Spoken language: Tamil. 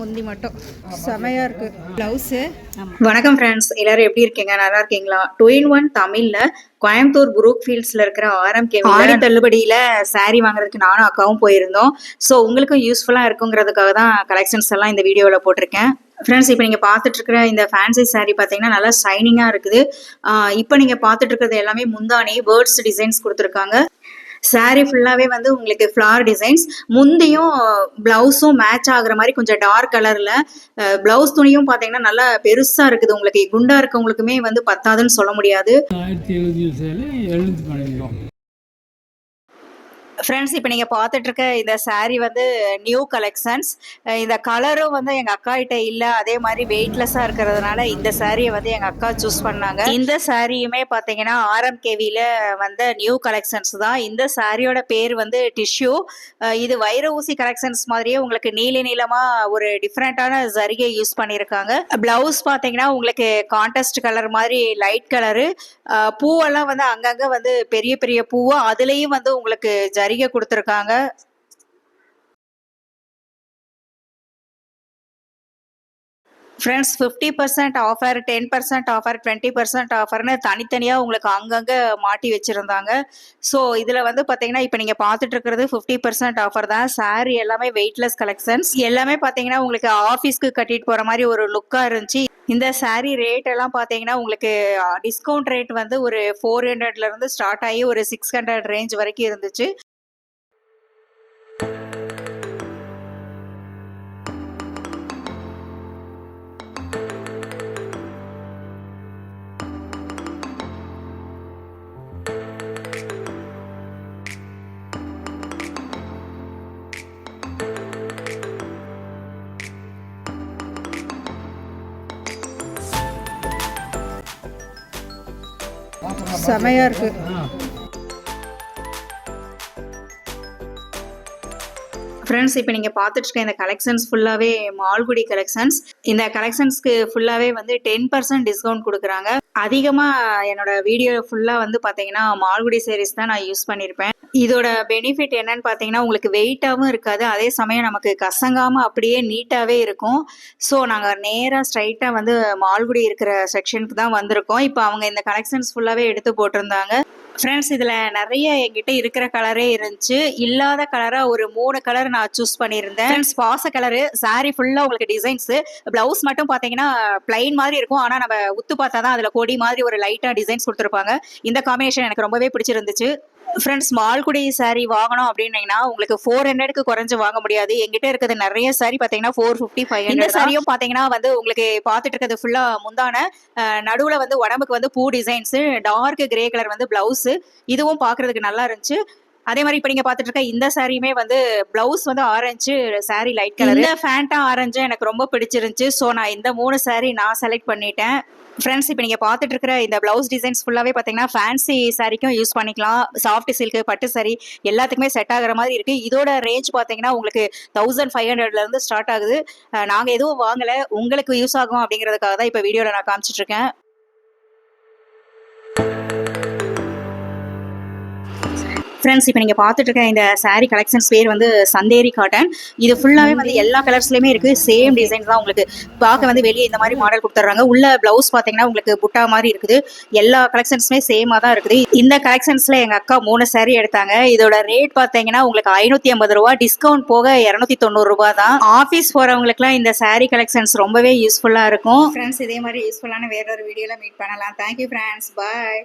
முந்தி மட்டும். செமையா இருக்கு. பிளவுஸு. வணக்கம் ஃப்ரெண்ட்ஸ் எல்லாரும் எப்படி இருக்கீங்க? நல்லா இருக்கீங்களா? டூ இன் ஒன் தமிழ்ல கோயம்புத்தூர் புரூக் ஃபீல்ட்ஸ்ல இருக்கிற ஆர்எம்கே ஆடி தள்ளுபடியில saree வாங்குறதுக்கு நானும் அக்காவும் போயிருந்தோம். ஸோ உங்களுக்கும் யூஸ்ஃபுல்லா இருக்குங்கிறதுக்காக தான் கலெக்ஷன்ஸ் எல்லாம் இந்த வீடியோவில் போட்டிருக்கேன். ஃப்ரெண்ட்ஸ் இப்போ நீங்கள் பார்த்துட்டு இருக்கிற இந்த ஃபேன்சி saree பார்த்தீங்கன்னா நல்லா ஷைனிங்காக இருக்குது. இப்போ நீங்கள் பார்த்துட்டு இருக்கிறது எல்லாமே முந்தானி பேர்ட்ஸ் டிசைன்ஸ் கொடுத்துருக்காங்க. சாரீ ஃபுல்லாகவே வந்து உங்களுக்கு ஃப்ளார் டிசைன்ஸ் முந்தையும் ப்ளவுஸும் மேட்ச் ஆகுற மாதிரி கொஞ்சம் டார்க் கலரில் ப்ளவுஸ் துணியும் பார்த்தீங்கன்னா நல்லா பெருசாக இருக்குது. உங்களுக்கு குண்டா இருக்கவங்களுக்குமே வந்து பத்தாதுன்னு சொல்ல முடியாது. ஆயிரத்தி ஃப்ரெண்ட்ஸ் இப்போ நீங்கள் பார்த்துட்டு இருக்க இந்த சாரீ வந்து நியூ கலெக்ஷன்ஸ் இந்த கலரும் வந்து எங்கள் அக்கா கிட்ட இல்லை. அதே மாதிரி வெயிட்லெஸ்ஸாக இருக்கிறதுனால இந்த சாரியை வந்து எங்கள் அக்கா சூஸ் பண்ணாங்க. இந்த சாரியுமே பார்த்தீங்கன்னா ஆர்எம்கேவியில் வந்த நியூ கலெக்ஷன்ஸ் தான். இந்த சாரியோட பேர் வந்து டிஷ்யூ இது வைர ஊசி கலெக்ஷன்ஸ் மாதிரியே உங்களுக்கு நீல நீளமாக ஒரு டிஃப்ரெண்ட்டான ஜரிகை யூஸ் பண்ணியிருக்காங்க ப்ளவுஸ் பார்த்தீங்கன்னா உங்களுக்கு கான்டஸ்ட் கலர் மாதிரி லைட் கலரு பூவெல்லாம் வந்து அங்கங்கே வந்து பெரிய பெரிய பூவாக அதுலேயும் வந்து உங்களுக்கு ஜரிகை கொடுத்துருக்காங்க. Friends fifty percent offer ten percent offer twenty percent ஆஃபர்னு தனித்தனியாக உங்களுக்கு அங்கங்கே மாட்டி வச்சுருந்தாங்க. ஸோ இதில் வந்து பார்த்தீங்கன்னா இப்போ நீங்கள் பார்த்துட்டு இருக்கிறது ஃபிஃப்டி பர்சன்ட் ஆஃபர் தான். Saree எல்லாமே வெயிட்லெஸ் கலெக்ஷன்ஸ் எல்லாமே பார்த்தீங்கன்னா உங்களுக்கு ஆஃபீஸ்க்கு கட்டிட்டு போகிற மாதிரி ஒரு லுக்காக இருந்துச்சு. இந்த saree ரேட் எல்லாம் பார்த்தீங்கன்னா உங்களுக்கு டிஸ்கவுண்ட் ரேட் வந்து ஒரு ஃபோர் ஹண்ட்ரட்லேருந்து ஸ்டார்ட் ஆகி ஒரு சிக்ஸ் ஹண்ட்ரட் ரேஞ்ச் வரைக்கும் இருந்துச்சு. செமையாக இருக்கு. ஃப்ரெண்ட்ஸ் இப்போ நீங்கள் பார்த்துட்டு இருக்க இந்த கலெக்ஷன்ஸ் ஃபுல்லாகவே மால்குடி கலெக்ஷன்ஸ் இந்த கலெக்ஷன்ஸ்க்கு ஃபுல்லாகவே வந்து டென் பர்சன்ட் டிஸ்கவுண்ட் கொடுக்குறாங்க. அதிகமாக என்னோட வீடியோ ஃபுல்லாக வந்து பார்த்தீங்கன்னா மால்குடி சேரீஸ் தான் நான் யூஸ் பண்ணியிருப்பேன் இதோட பெனிஃபிட் என்னன்னு பார்த்தீங்கன்னா உங்களுக்கு வெயிட்டாகவும் இருக்காது. அதே சமயம் நமக்கு கசங்காமல் அப்படியே நீட்டாகவே இருக்கும். ஸோ நாங்கள் நேராக ஸ்ட்ரைட்டாக வந்து மால்குடி இருக்கிற செக்ஷனுக்கு தான் வந்திருக்கோம். இப்போ அவங்க இந்த கலெக்ஷன்ஸ் ஃபுல்லாகவே எடுத்து போட்டிருந்தாங்க. ஃப்ரெண்ட்ஸ் இதில் நிறைய என்கிட்ட இருக்கிற கலரே இருந்துச்சு. இல்லாத கலராக ஒரு மூணு கலர் நான் சூஸ் பண்ணியிருந்தேன். ஃப்ரெண்ட்ஸ் பாச கலரு சாரீ ஃபுல்லாக உங்களுக்கு டிசைன்ஸு ப்ளவுஸ் மட்டும் பார்த்தீங்கன்னா பிளைன் மாதிரி இருக்கும். ஆனால் நம்ம உத்து பார்த்தா தான் அதில் கொடி மாதிரி ஒரு லைட்டாக டிசைன்ஸ் கொடுத்துருப்பாங்க. இந்த காம்பினேஷன் எனக்கு ரொம்பவே பிடிச்சிருந்துச்சு. ஃப்ரெண்ட்ஸ் மால்குடி saree வாங்கணும் அப்படின்னீங்கன்னா உங்களுக்கு ஃபோர் ஹண்ட்ரடுக்கு குறைஞ்சு வாங்க முடியாது. எங்கிட்ட இருக்கிறது நிறைய saree பார்த்தீங்கன்னா ஃபோர் ஃபிஃப்டி ஃபைவ் இந்த சாரியும் பார்த்தீங்கன்னா வந்து உங்களுக்கு பார்த்துட்டு இருக்கிறது ஃபுல்லாக முந்தான நடுவில் வந்து உடம்புக்கு வந்து பூ டிசைன்ஸு டார்க் கிரே கலர் வந்து ப்ளவுஸு இதுவும் பார்க்கறதுக்கு நல்லா இருந்துச்சு. அதே மாதிரி இப்போ நீங்கள் பார்த்துட்டு இருக்க இந்த சாரியுமே வந்து ப்ளவுஸ் வந்து ஆரஞ்சு saree லைட் கலர் இந்த ஃபேண்டா ஆரஞ்சு எனக்கு ரொம்ப பிடிச்சிருந்துச்சு. ஸோ நான் இந்த மூணு saree நான் செலக்ட் பண்ணிட்டேன். ஃப்ரெண்ட்ஸ் இப்போ நீங்கள் பார்த்துட்டு இருக்கிற இந்த ப்ளவுஸ் டிசைன்ஸ் ஃபுல்லாகவே பார்த்தீங்கன்னா ஃபேன்சி சாரிக்கும் யூஸ் பண்ணிக்கலாம். சாஃப்ட் சில்க்கு பட்டு சாரி எல்லாத்துக்குமே செட் ஆகுற மாதிரி இருக்குது இதோட ரேஞ்ச் பார்த்தீங்கன்னா உங்களுக்கு தௌசண்ட் ஃபைவ் ஹண்ட்ரட்லேருந்து ஸ்டார்ட் ஆகுது. நாங்கள் எதுவும் வாங்கலை. உங்களுக்கு யூஸ் ஆகும் அப்படிங்கிறதுக்காக தான் இப்போ வீடியோவில் நான் காமிச்சிட்டு ஃப்ரெண்ட்ஸ் இப்போ நீங்கள் பார்த்துட்டு இருக்க இந்த saree கலெக்ஷன்ஸ் பேர் வந்து சந்தேரி காட்டன் இது ஃபுல்லாகவே வந்து எல்லா கலர்ஸ்லையுமே இருக்குது சேம் டிசைன் தான் உங்களுக்கு. பார்க்க வந்து வெளியே இந்த மாதிரி மாடல் கொடுத்துட்றாங்க. உள்ள ப்ளவுஸ் பார்த்தீங்கன்னா உங்களுக்கு புட்டா மாதிரி இருக்குது. எல்லா கலெக்ஷன்ஸுமே சேமாக தான் இருக்குது. இந்த கலெக்ஷன்ஸில் எங்கள் அக்கா மூணு saree எடுத்தாங்க. இதோட ரேட் பார்த்தீங்கன்னா உங்களுக்கு ஐநூற்றி ஐம்பது ரூபா டிஸ்கவுண்ட் போக இரநூத்தி தொண்ணூறு ரூபா தான். ஆஃபீஸ் போகிறவங்களுக்குலாம் இந்த saree கலெக்ஷன்ஸ் ரொம்பவே யூஸ்ஃபுல்லாக இருக்கும். ஃப்ரெண்ட்ஸ் இதே மாதிரி யூஸ்ஃபுல்லான வேற ஒரு வீடியோவில் மீட் பண்ணலாம். Thank you friends bye